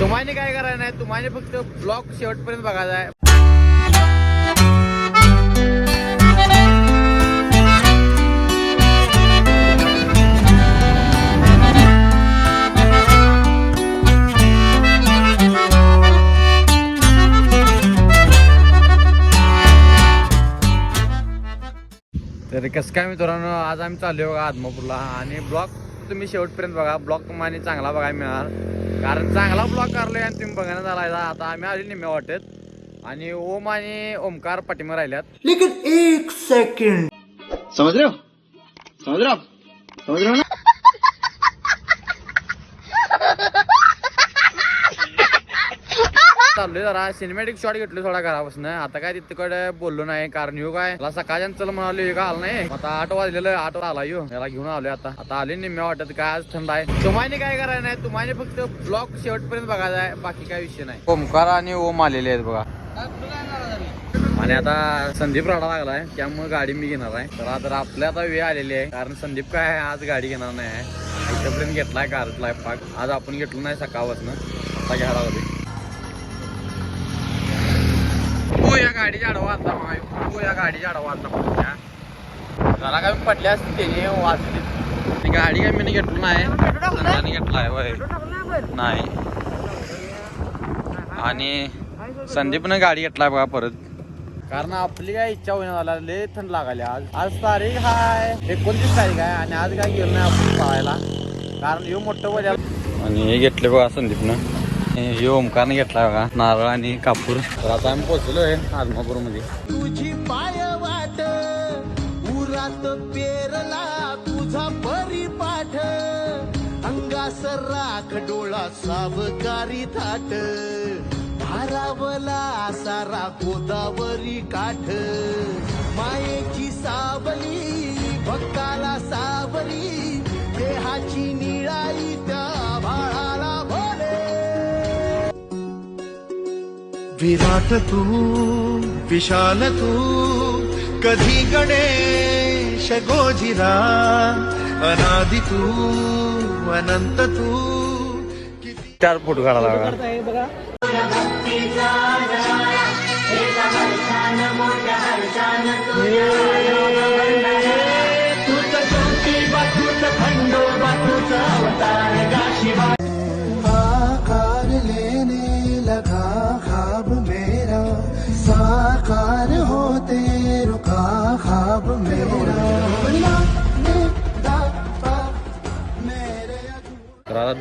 तुम्हाला काय करायचं नाही तुम्हाला फक्त ब्लॉग शेवटपर्यंत बघायचा आहे. तर कसं काय मित्रांनो आज आम्ही चाललो आदमापूरला आणि ब्लॉग तुम्ही शेवटपर्यंत बघा ब्लॉग तुम्हाला चांगला बघायला मिळणार कारण चांगला ब्लॉग काढलोय आणि तुम्ही बघायला झाला आता आम्ही आधी निम्या वाटत. आणि ओम आणि ओमकार पाठीमा राहिल्यात. लेकिन एक सेकंड हो हो? समझ रहे हो ना? चाललोय जरा. सिनेमॅटिक शॉट घेतलो थोडा घरापासून. आता काय तिकडे बोललो नाही कारण ह्यो काय मला सकाळच्या चल म्हणालो काय आला नाही. आता आठ वाजलेलं आठ आला ह्यो. याला घेऊन आलोय आता. आता आले निम्म्या वाटत काय आज थंड आहे. तुम्हाला काय करायचं नाही तुम्हाला फक्त ब्लॉग शेवटपर्यंत बघायचा आहे बाकी काय विषय नाही. ओमकार आणि ओम आलेले आहेत बघा. आणि आता संदीप राडा लागलाय त्यामुळे गाडी मी घेणार आहे. तर आता आपल्या आता वेळ आलेली आहे कारण संदीप काय आहे, आज गाडी घेणार नाही आहे. इथपर्यंत घेतलाय कारतलाय पाक. आज आपण घेतलो नाही सकाळपासून. आता घ्यायला होते हो या गाडीच्या आडवा आता हो या गाडीच्या आडवा आता माझ्या. जरा काय पडल्या असते त्याने वाचली ती गाडी काय मी घेतलो नाही घेतलाय होय नाही आणि संदीपनं गाडी घेतलाय बघा परत कारण आपली काय इच्छा होईना झाला लय थंड लागायली आज आज तारीख हाय एकोणतीस तारीख आहे आणि आज काय गेलो नाही आपण पळायला कारण ह्यो मोठं बजाल आणि हे घेतले बघा संदीपनं हे ओमकारने घेतला बघा नारळ आणि कापूर. तर आता आम्ही पोहोचलोय आदमापूरमध्ये तुझी पाय वाट उरात पेरला तुझा परिपाठ. अंगास राख डोळा सावकारी थाट. भारावला सारा गोदावरी काठ. विराट तू विशाल तू कधी गणेश गोजिरा अनादि तू अनंत तू किती चार फोटो काढायला बघा.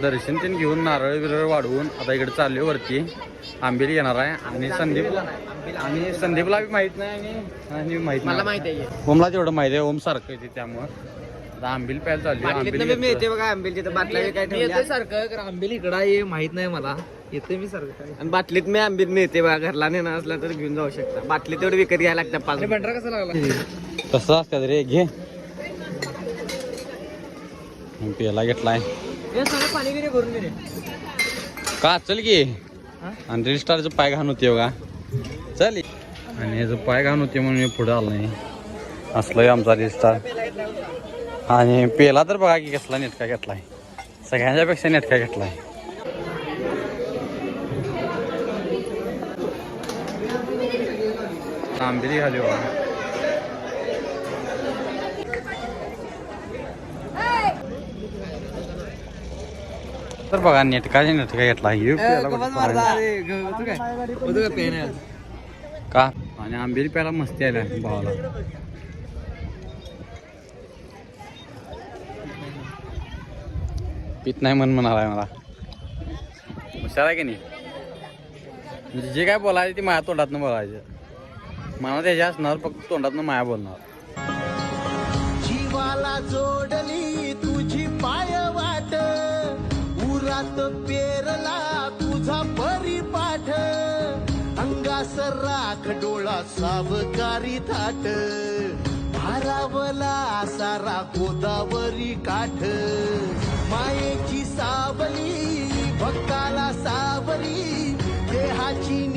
दर्शन तीन घेऊन नारळ बिरळ वाढवून आता इकडे चालले वरती. आंबेली येणार आहे आणि संदीपला आणि संदीपला बी माहीत नाही आणि माहीत मला माहीत आहे ओमला तेवढं माहिती आहे ओम सारखं येते त्यामुळं. आता आंबील प्यायला चालली आंबील मिळते बघा बाटल्या काय ठेवल्या सारखं आंबेल इकडं आहे माहीत नाही मला. येते मी सारखं आणि बाटलीत मी आंबील मिळते बघा घरला नेणार असला तर घेऊन जाऊ शकता. बाटली तेवढी विकत घ्यायला लागतात पाच बंडरा कसा लागला? तसं असतं रे घे. प्यायला घेतलाय. हे सगळं पाणी बिणी भरून घे का? चल की. आणि रील स्टारचं पाय घाण होते बघा. चल. आणि याचं पाय घाण होते म्हणून मी पुढे आलो नाही. असलंय आमचा स्टार आणि पेला तर बघा की कसला नेटका घेतलाय. सगळ्यांच्या पेक्षा नेटका घेतलाय. आंबेली घाली बघा. तर बघा नेटका नेटका घेतला? हे प्यायला कुठं पाहिजे. का? आणि आंबेली प्यायला मस्ती आल्या भावाला. पित नाही मन म्हणालाय मला. हुशार आहे की नाही? म्हणजे जे काय बोलायचं ते माझ्या तोंडातनं बोलायचं. मला त्याच्या असणार फक्त तोंडातनं माया बोलणार. जीवाला जोडली तुझी पाय. पेरला तुझा परिपाठ. अंगास राख डोळा सावकारी थाट. भारावला सारा गोदावरी काठ. मायेची सावली भक्ताला सावरी देहाची